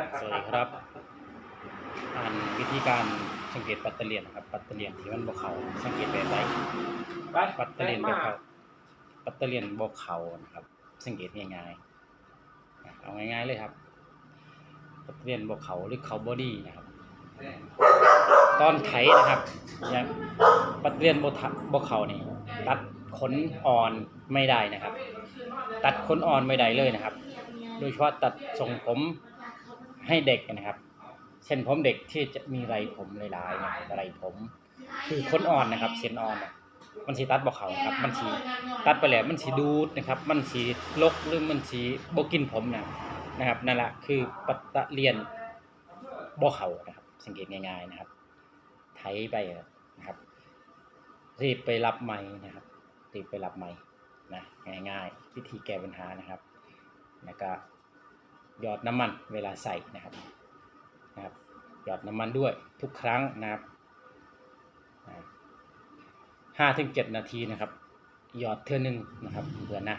สวัสดีครับอ่านวิธีการสังเกตปัตเตอร์เลียนนะครับ ปัตเตอร์เลียนที่มันบกเขาสังเกตแบบไหนไปปัตเตอร์เลียนบกเขาปัตเตอร์เลียนบกเขานะครับ สังเกตง่ายๆนะเอาง่ายๆเลยครับ ปัตเตอร์เลียนบกเขาหรือเขาบอดี้นะครับ ตอนไถนะครับอย่างปัตเตอร์เลียนบกทะบกเขานี่ตัดขนอ่อนไม่ได้นะครับ ตัดขนอ่อนไม่ได้เลยนะครับ โดยเฉพาะตัดทรงผม ให้เด็กนะครับ เส้นผมเด็กที่จะมีไรผมหลายๆนะครับไรผม คือขนอ่อนนะครับ เส้นอ่อนนะมันสีตัดบ่เขาครับ มันสีตัดไปแล้วมันสีดูดนะครับ มันสีลกหรือมันสีบกินผมนะนะครับนั่นแหละคือปัตตะเลียนบ่เขานะครับ สังเกตง่ายๆนะครับ ไถไปนะครับ รีบไปรับไม้นะครับรีบไปรับไม้นะง่ายๆวิธีแก้ปัญหานะครับแล้วก็ หยอดน้ำมันเวลาใส่นะครับนะครับ หยอดน้ำมันด้วยทุกครั้งนะครับห้าถึงเจ็ดนาทีนะครับ หยอดเท่านึงนะครับเบื่อนะ